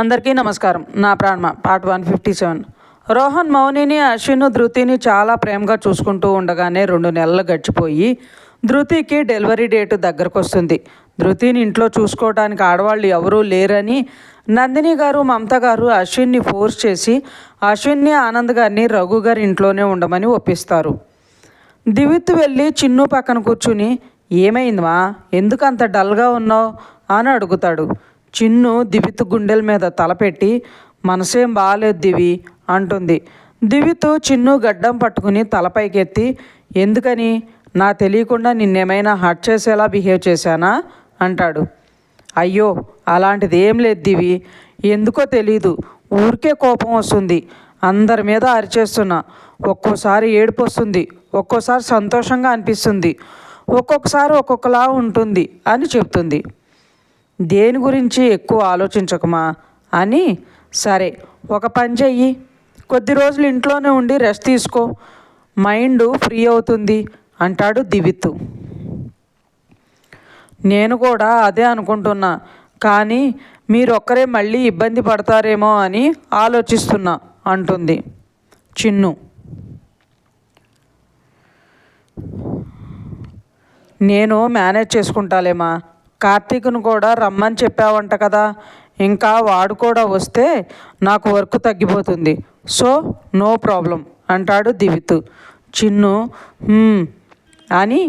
అందరికీ నమస్కారం. నా ప్రాణమ? Part one fifty seven. Rohan మౌనిని Ashwin ధృతిని చాలా ప్రేమగా చూసుకుంటూ ఉండగానే రెండు నెలలు గడిచిపోయి ధృతికి డెలివరీ డేట్ దగ్గరకు వస్తుంది ధృతిని ఇంట్లో చూసుకోవడానికి ఆడవాళ్ళు ఎవరూ లేరని నందిని గారు మమత గారు అశ్విన్ని ఫోర్స్ చేసి అశ్విన్ని ఆనంద్ గారిని రఘు గారి ఇంట్లోనే ఉండమని ఒప్పిస్తారు. దివిత్ వెళ్ళి చిన్ను పక్కన కూర్చుని ఏమైందిమా ఎందుకు అంత డల్గా ఉన్నావు? అని అడుగుతాడు. చిన్ను దివిత్ గుండెల మీద తలపెట్టి మనసేం బాగాలేదు దివి అంటుంది. దివిత్ చిన్ను గడ్డం పట్టుకుని తలపైకెత్తి ఎందుకని? నా తెలియకుండా నిన్నేమైనా హర్ట్ చేసేలా బిహేవ్ చేశానా? అంటాడు. అయ్యో అలాంటిది ఏం లేదు దివి. ఎందుకో తెలీదు. ఊరికే కోపం వస్తుంది. అందరి మీద అరిచేస్తున్నా. ఒక్కోసారి ఏడుపు వస్తుంది. ఒక్కోసారి సంతోషంగా అనిపిస్తుంది. ఒక్కొక్కసారి ఒక్కొక్కలా ఉంటుంది అని చెప్తుంది. దేని గురించి ఎక్కువ ఆలోచించకమా? అని సరే ఒక పని చెయ్యి. కొద్ది రోజులు ఇంట్లోనే ఉండి రెస్ట్ తీసుకో. మైండ్ ఫ్రీ అవుతుంది అంటాడు దివిత్తు. నేను కూడా అదే అనుకుంటున్నా కానీ మీరొక్కరే మళ్ళీ ఇబ్బంది పడతారేమో అని ఆలోచిస్తున్నా అంటుంది చిన్ను. నేను మేనేజ్ చేసుకుంటాలేమా? కార్తీక్ను కూడా రమ్మని చెప్పావంట కదా. ఇంకా వాడు కూడా వస్తే నాకు వర్క్ తగ్గిపోతుంది. సో నో ప్రాబ్లం అంటాడు దివిత్. చిన్ను అని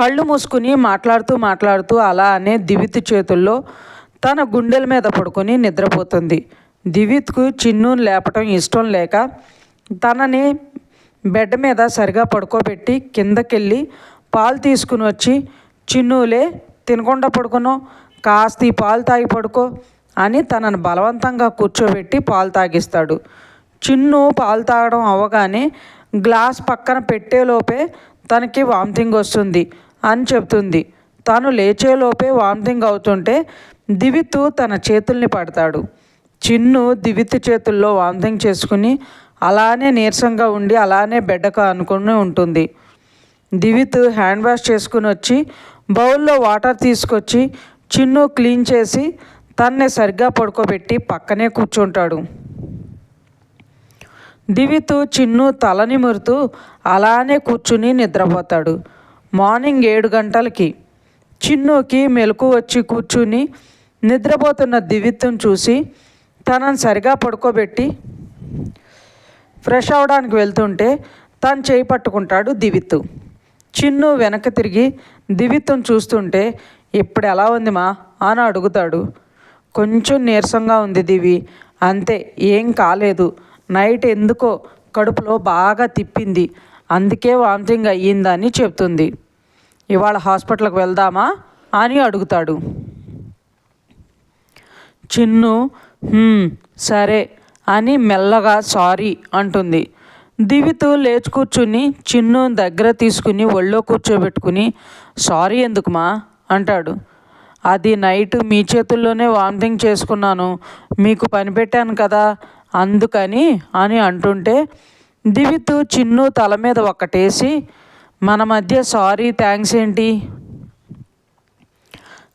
కళ్ళు మూసుకుని మాట్లాడుతూ మాట్లాడుతూ అలా అనే దివిత్ చేతుల్లో తన గుండెల మీద పడుకొని నిద్రపోతుంది. దివిత్కు చిన్ను లేపటం ఇష్టం లేక తనని బెడ్ మీద సరిగా పడుకోబెట్టి కిందకెళ్ళి పాలు తీసుకుని వచ్చి చిన్నులే తినకుండా పడుకునో కాస్త ఈ పాలు తాగి పడుకో అని తనను బలవంతంగా కూర్చోబెట్టి పాలు తాగిస్తాడు. చిన్ను పాలు తాగడం అవ్వగానే గ్లాస్ పక్కన పెట్టేలోపే తనకి వామిటింగ్ వస్తుంది అని చెప్తుంది. తాను లేచేలోపే వామిటింగ్ అవుతుంటే దివితు తన చేతుల్ని పడతాడు. చిన్ను దివిత్ చేతుల్లో వామిటింగ్ చేసుకుని అలానే నీరసంగా ఉండి అలానే బెడ్డక అనుకుని ఉంటుంది. దివిత్ హ్యాండ్ వాష్ చేసుకుని వచ్చి బౌల్లో వాటర్ తీసుకొచ్చి చిన్ను క్లీన్ చేసి తన్నే సరిగ్గా పడుకోబెట్టి పక్కనే కూర్చుంటాడు. దివితు చిన్ను తల నిమురుతూ అలానే కూర్చుని నిద్రపోతాడు. మార్నింగ్ ఏడు గంటలకి చిన్నుకి మెలకు వచ్చి కూర్చుని నిద్రపోతున్న దివిత్తును చూసి తనను సరిగా పడుకోబెట్టి ఫ్రెష్ అవడానికి వెళ్తుంటే తను చేయి పట్టుకుంటాడు దివిత్తు. చిన్ను వెనక తిరిగి దివిత్వం చూస్తుంటే ఇప్పుడు ఎలా ఉంది మా? అని అడుగుతాడు. కొంచెం నీరసంగా ఉంది దివి. అంతే ఏం కాలేదు. నైట్ ఎందుకో కడుపులో బాగా తిప్పింది. అందుకే వామిటింగ్ అయ్యిందని చెప్తుంది. ఇవాళ హాస్పిటల్కి వెళ్దామా? అని అడుగుతాడు. చిన్ను సరే అని మెల్లగా సారీ అంటుంది. దివితో లేచి కూర్చుని చిన్ను దగ్గర తీసుకుని ఒళ్ళో కూర్చోబెట్టుకుని సారీ ఎందుకుమా? అంటాడు. అది నైట్ మీ చేతుల్లోనే వామిటింగ్ చేసుకున్నాను. మీకు పని పెట్టాను కదా అందుకని అని అంటుంటే దివితు చిన్ను తల మీద ఒకటేసి మన మధ్య సారీ థ్యాంక్స్ ఏంటి?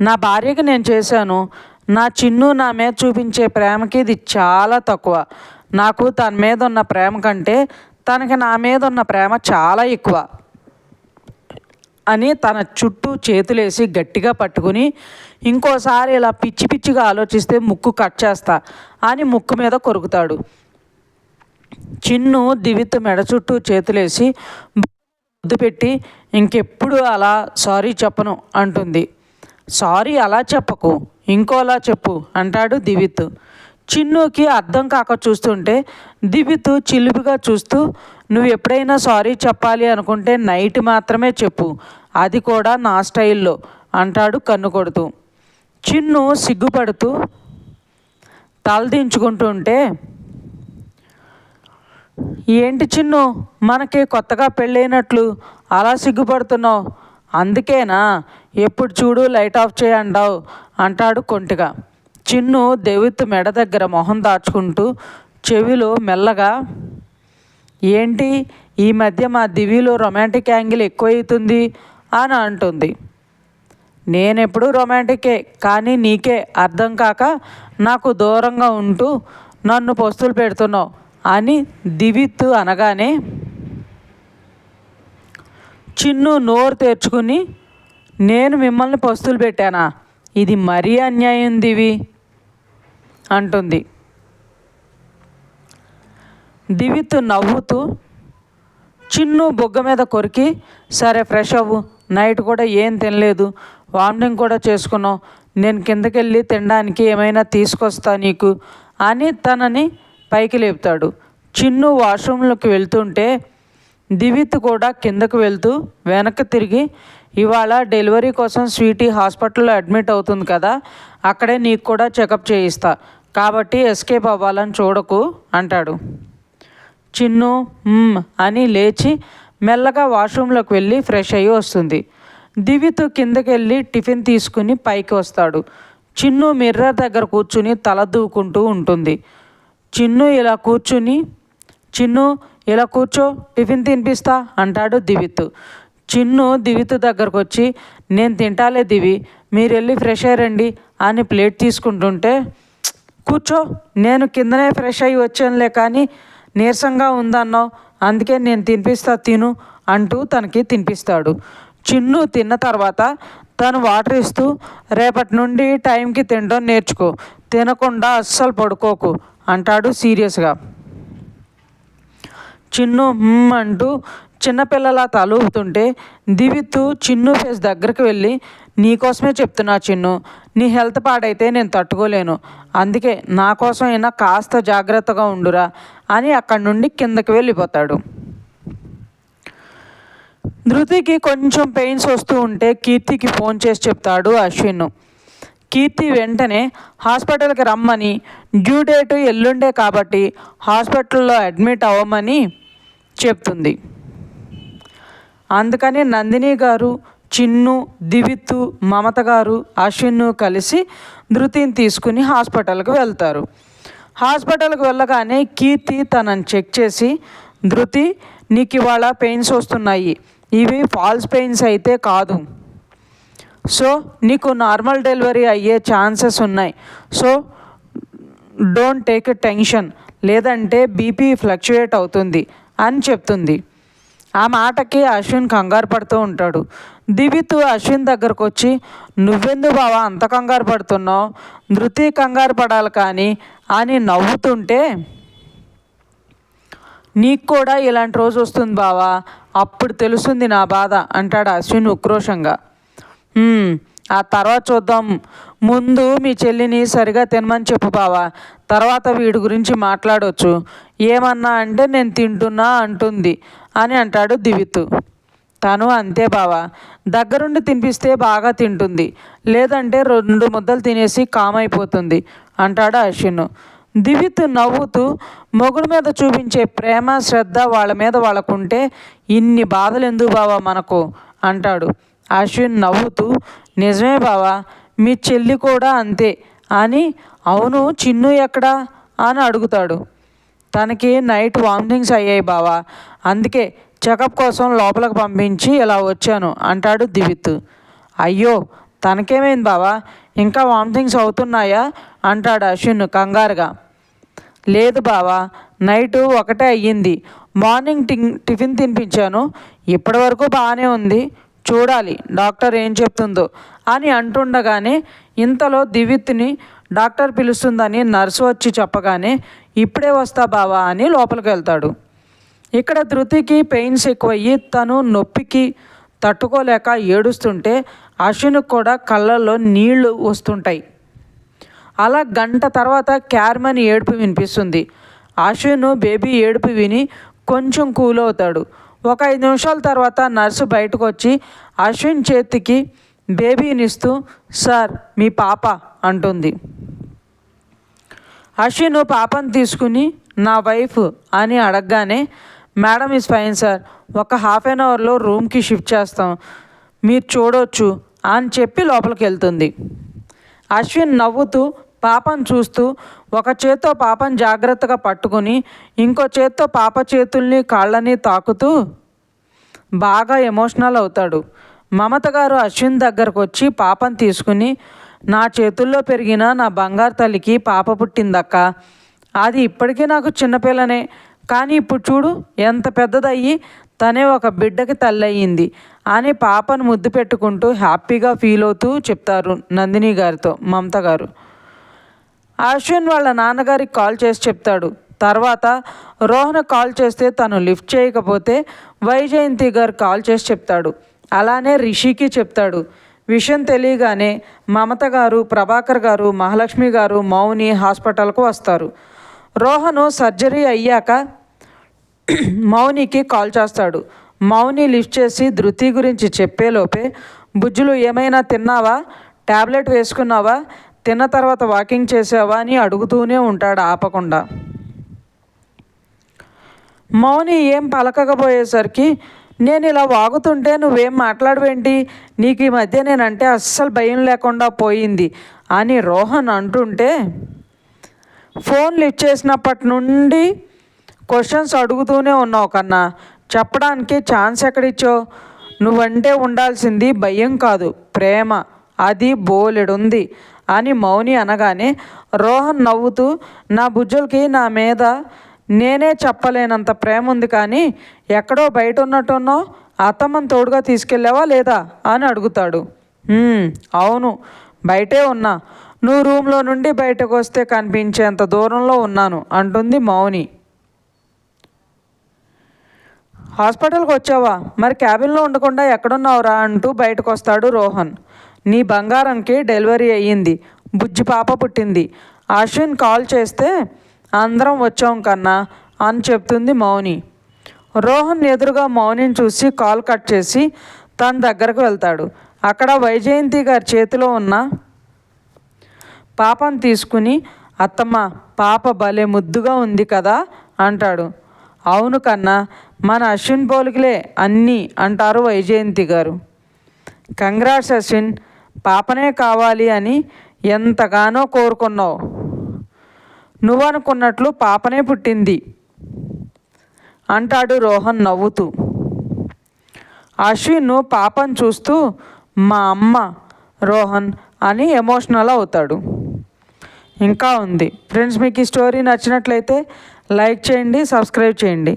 నా భార్యకి నేను చేశాను. నా చిన్ను నా మీద చూపించే ప్రేమకి ఇది చాలా తక్కువ. నాకు తన మీద ఉన్న ప్రేమ కంటే తనకి నా మీద ఉన్న ప్రేమ చాలా ఎక్కువ అని తన చుట్టూ చేతులేసి గట్టిగా పట్టుకుని ఇంకోసారి ఇలా పిచ్చి పిచ్చిగా ఆలోచిస్తే ముక్కు కట్ చేస్తా అని ముక్కు మీద కొరుకుతాడు. చిన్ను దివిత్ మెడ చుట్టూ చేతులేసి ముద్దు పెట్టి ఇంకెప్పుడు అలా సారీ చెప్పను అంటుంది. సారీ అలా చెప్పకు ఇంకోలా చెప్పు అంటాడు దివిత్. చిన్నుకి అర్థం కాక చూస్తుంటే దివిత్ చిలుపుగా చూస్తూ నువ్వు ఎప్పుడైనా సారీ చెప్పాలి అనుకుంటే నైట్ మాత్రమే చెప్పు అది కూడా నా స్టైల్లో అంటాడు కన్ను కొడుతూ. చిన్ను సిగ్గుపడుతూ తలదించుకుంటుంటే ఏంటి చిన్ను మనకి కొత్తగా పెళ్ళైనట్లు అలా సిగ్గుపడుతున్నావు? అందుకేనా? ఎప్పుడు చూడు లైట్ ఆఫ్ చేయండావు అంటాడు కొంటిగా. చిన్ను దేవిత్ మెడ దగ్గర మొహం దాచుకుంటూ చెవిలో మెల్లగా ఏంటి? ఈ మధ్య మా దివిలో రొమాంటిక్ యాంగిల్ ఎక్కువవుతుంది అని అంటుంది. నేనెప్పుడు రొమాంటికే కానీ నీకే అర్థం కాక నాకు దూరంగా ఉంటూ నన్ను పొస్తులు పెడుతున్నావు అని దివిత్తు అనగానే చిన్ను నోరు తెరుచుకుని నేను మిమ్మల్ని పొస్తులు పెట్టానా? ఇది మరీ అన్యాయం దివి. అంటుంది. దివిత్ నవ్వుతూ చిన్ను బొగ్గ మీద కొరికి సరే ఫ్రెష్ అవ్వు నైట్ కూడా ఏం తినలేదు వామిటింగ్ కూడా చేసుకున్నావు నేను కిందకెళ్ళి తినడానికి ఏమైనా తీసుకొస్తా నీకు అని తనని పైకి లేపుతాడు. చిన్ను వాష్రూమ్లోకి వెళ్తుంటే దివిత్ కూడా కిందకు వెళ్తూ వెనక్కి తిరిగి ఇవాళ డెలివరీ కోసం స్వీటీ హాస్పిటల్లో అడ్మిట్ అవుతుంది కదా అక్కడే నీకు కూడా చెకప్ చేయిస్తా కాబట్టి ఎస్కేప్ అవ్వాలని చూడకు అంటాడు. చిన్ను అని లేచి మెల్లగా వాష్రూమ్లోకి వెళ్ళి ఫ్రెష్ అయ్యి వస్తుంది. దివిత్ కిందకి వెళ్ళి టిఫిన్ తీసుకుని పైకి వస్తాడు. చిన్ను మిర్రర్ దగ్గర కూర్చుని తల దూకుంటూ ఉంటుంది. చిన్ను ఇలా కూర్చుని చిన్ను ఇలా కూర్చో టిఫిన్ తినిపిస్తా అంటాడు దివిత్. చిన్ను దివిత్ దగ్గరకు వచ్చి నేను తింటాలే దివి మీరు వెళ్ళి ఫ్రెష్ అయ్యారండి అని ప్లేట్ తీసుకుంటుంటే కూర్చో నేను కిందనే ఫ్రెష్ అయ్యి వచ్చానులే కానీ నీరసంగా ఉందన్నావు. అందుకే నేను తినిపిస్తా తిను అంటూ తనకి తినిపిస్తాడు. చిన్ను తిన్న తర్వాత తను వాటర్ ఇస్తూ రేపటి నుండి టైంకి తినడం నేర్చుకో తినకుండా అస్సలు పడుకోకు అంటాడు సీరియస్గా. చిన్ను అంటూ చిన్నపిల్లలా తలూపుతుంటే దివిత్తు చిన్ను ఫేస్ దగ్గరికి వెళ్ళి నీకోసమే చెప్తున్నా చిన్ను నీ హెల్త్ పాడైతే నేను తట్టుకోలేను. అందుకే నా కోసం అయినా కాస్త జాగ్రత్తగా ఉండురా అని అక్కడి నుండి కిందకి వెళ్ళిపోతాడు. ధృతికి కొంచెం పెయిన్స్ వస్తూ ఉంటే కీర్తికి ఫోన్ చేసి చెప్తాడు అశ్విన్ కీర్తి వెంటనే హాస్పిటల్కి రమ్మని డ్యూ డేట్ ఎల్లుండే కాబట్టి హాస్పిటల్లో అడ్మిట్ అవ్వమని చెప్తుంది. అందుకని నందిని గారు చిన్ను దివిత్తు మమత గారు అశ్విన్ కలిసి ధృతిని తీసుకుని హాస్పిటల్కి వెళ్తారు. హాస్పిటల్కి వెళ్ళగానే కీర్తి తనని చెక్ చేసి ధృతి నీకు ఇవాళ పెయిన్స్ వస్తున్నాయి. ఇవి ఫాల్స్ పెయిన్స్ అయితే కాదు. సో నీకు నార్మల్ డెలివరీ అయ్యే ఛాన్సెస్ ఉన్నాయి. So don't take tension. లేదంటే బీపీ ఫ్లక్చుయేట్ అవుతుంది అని చెప్తుంది. ఆ మాటకి అశ్విన్ కంగారు పడుతూ ఉంటాడు. దివిత్ అశ్విన్ దగ్గరకు వచ్చి నువ్వెందు బావా అంత కంగారు పడుతున్నావు? ధృతి కంగారు పడాలి కానీ అని నవ్వుతుంటే నీకు కూడా ఇలాంటి రోజు వస్తుంది బావా అప్పుడు తెలుస్తుంది నా బాధ అంటాడు అశ్విన్ ఉక్రోషంగా. ఆ తర్వాత చూద్దాం. ముందు మీ చెల్లిని సరిగా తినమని చెప్పు బావా తర్వాత వీడి గురించి మాట్లాడవచ్చు ఏమన్నా అంటే నేను తింటున్నా అంటుంది. అని అంటాడు దివిత్. తను అంతే బావా. దగ్గరుండి తినిపిస్తే బాగా తింటుంది. లేదంటే రెండు ముద్దలు తినేసి కామైపోతుంది అంటాడు అశ్విన్. దివిత్ నవ్వుతూ మొగుడు మీద చూపించే ప్రేమ శ్రద్ధ వాళ్ళ మీద వాళ్ళకుంటే ఇన్ని బాధలు ఎందుకు బావా మనకు అంటాడు. అశ్విన్ నవ్వుతూ నిజమే బావా మీ చెల్లి కూడా అంతే అని అవును చిన్ను ఎక్కడా అని అడుగుతాడు. తనకి నైట్ వామిటింగ్స్ అయ్యాయి బావా. అందుకే చెకప్ కోసం లోపలికి పంపించి ఇలా వచ్చాను అంటాడు దివిత్. అయ్యో తనకేమైంది బావా? ఇంకా వామిటింగ్స్ అవుతున్నాయా? అంటాడు అశ్విన్ కంగారుగా. లేదు బావా నైటు ఒకటే అయ్యింది. మార్నింగ్ టి టిఫిన్ తినిపించాను. ఇప్పటి వరకు బాగానే ఉంది. చూడాలి డాక్టర్ ఏం చెప్తుందో అని అంటుండగానే ఇంతలో దివిత్ని డాక్టర్ పిలుస్తుందని నర్సు వచ్చి చెప్పగానే ఇప్పుడే వస్తా బావా అని లోపలికి వెళ్తాడు. ఇక్కడ ధృతికి పెయిన్స్ ఎక్కువయ్యి తను నొప్పికి తట్టుకోలేక ఏడుస్తుంటే అశ్విన్కి కూడా కళ్ళల్లో నీళ్ళు వస్తుంటాయి. అలా గంట తర్వాత క్యార్మని ఏడుపు వినిపిస్తుంది. అశ్విన్ బేబీ ఏడుపు విని కొంచెం కూల్ అవుతాడు. ఒక ఐదు నిమిషాల తర్వాత నర్సు బయటకు వచ్చి అశ్విన్ చేతికి బేబీనిస్తూ సార్ మీ పాప అంటుంది. అశ్విన్ పాపను తీసుకుని నా వైఫ్ అని అడగగానే మేడం ఇస్ ఫైన్ సార్ ఒక హాఫ్ అన్ అవర్లో రూమ్కి షిఫ్ట్ చేస్తాం మీరు చూడొచ్చు అని చెప్పి లోపలికి వెళ్తుంది. అశ్విన్ నవ్వుతూ పాపను చూస్తూ ఒక చేత్తో పాపను జాగ్రత్తగా పట్టుకుని ఇంకో చేత్తో పాప చేతుల్ని కాళ్ళని తాకుతూ బాగా ఎమోషనల్ అవుతాడు. మమత గారు అశ్విన్ దగ్గరకు వచ్చి పాపను తీసుకుని నా చేతుల్లో పెరిగిన నా బంగారు తల్లికి పాప పుట్టిందక్క. అది ఇప్పటికీ నాకు చిన్నపిల్లనే కానీ ఇప్పుడు చూడు ఎంత పెద్దదయ్యి తనే ఒక బిడ్డకి తల్లయ్యింది అని పాపను ముద్దు పెట్టుకుంటూ హ్యాపీగా ఫీల్ అవుతూ చెప్తారు నందిని గారితో మమత గారు. అశ్విన్ వాళ్ళ నాన్నగారికి కాల్ చేసి చెప్తాడు. తర్వాత రోహన్ కాల్ చేస్తే తను లిఫ్ట్ చేయకపోతే వైజయంతి గారు కాల్ చేసి చెప్తాడు. అలానే రిషికి చెప్తాడు. విషయం తెలియగానే మమత గారు ప్రభాకర్ గారు మహాలక్ష్మి గారు మౌని హాస్పిటల్కు వస్తారు. రోహను సర్జరీ అయ్యాక మౌనికి కాల్ చేస్తాడు. మౌని లిఫ్ట్ చేసి ధృతి గురించి చెప్పేలోపే బుజ్జులు ఏమైనా తిన్నావా? ట్యాబ్లెట్ వేసుకున్నావా? తిన్న తర్వాత వాకింగ్ చేసావా? అని అడుగుతూనే ఉంటాడు ఆపకుండా. మౌని ఏం పలకకపోయేసరికి నేను ఇలా వాగుతుంటే నువ్వేం మాట్లాడవేంటి? నీకు ఈ మధ్య నేనంటే అస్సలు భయం లేకుండా పోయింది అని రోహన్ అంటుంటే ఫోన్ లిఫ్ట్ చేసినప్పటి నుండి క్వశ్చన్స్ అడుగుతూనే ఉన్నావు కన్నా. చెప్పడానికి ఛాన్స్ ఎక్కడిచ్చో నువ్వంటే ఉండాల్సింది భయం కాదు ప్రేమ. అది బోలెడుంది అని మౌని అనగానే రోహన్ నవ్వుతూ నా బుజ్జులకి నా మీద నేనే చెప్పలేనంత ప్రేమ ఉంది కానీ ఎక్కడో బయట ఉన్నట్టున్నో అత్తమ్మని తోడుగా తీసుకెళ్ళావా లేదా అని అడుగుతాడు. అవును బయటే ఉన్నా. నువ్వు రూమ్లో నుండి బయటకు వస్తే కనిపించేంత దూరంలో ఉన్నాను అంటుంది మౌని. హాస్పిటల్కి వచ్చావా? మరి క్యాబిన్లో ఉండకుండా ఎక్కడున్నావురా? అంటూ బయటకు వస్తాడు రోహన్. నీ బంగారంకి డెలివరీ అయ్యింది. బుజ్జి పాప పుట్టింది. అశ్విన్ కాల్ చేస్తే అందరం వచ్చాం కన్నా అని చెప్తుంది మౌని. రోహన్ ఎదురుగా మౌనిని చూసి కాల్ కట్ చేసి తన దగ్గరకు వెళ్తాడు. అక్కడ వైజయంతి గారి చేతిలో ఉన్న పాపను తీసుకుని అత్తమ్మ పాప భలే ముద్దుగా ఉంది కదా అంటాడు. అవును కన్నా మన అశ్విన్ పోలికలే అన్నీ అంటారు వైజయంతి గారు. కంగ్రాట్స్ అశ్విన్ పాపనే కావాలి అని ఎంతగానో కోరుకున్నావు. నువ్వు అనుకున్నట్లు పాపనే పుట్టింది. అంటాడు రోహన్ నవ్వుతూ. అశ్విన్ పాపను చూస్తూ మా అమ్మ రోహన్ అని ఎమోషనల్ అవుతాడు. ఇంకా ఉంది. ఫ్రెండ్స్ మీకు ఈ స్టోరీ నచ్చినట్లయితే లైక్ చేయండి సబ్స్క్రైబ్ చేయండి.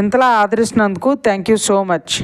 ఇంతలా ఆదరిస్తున్నందుకు థ్యాంక్ యూ సో మచ్.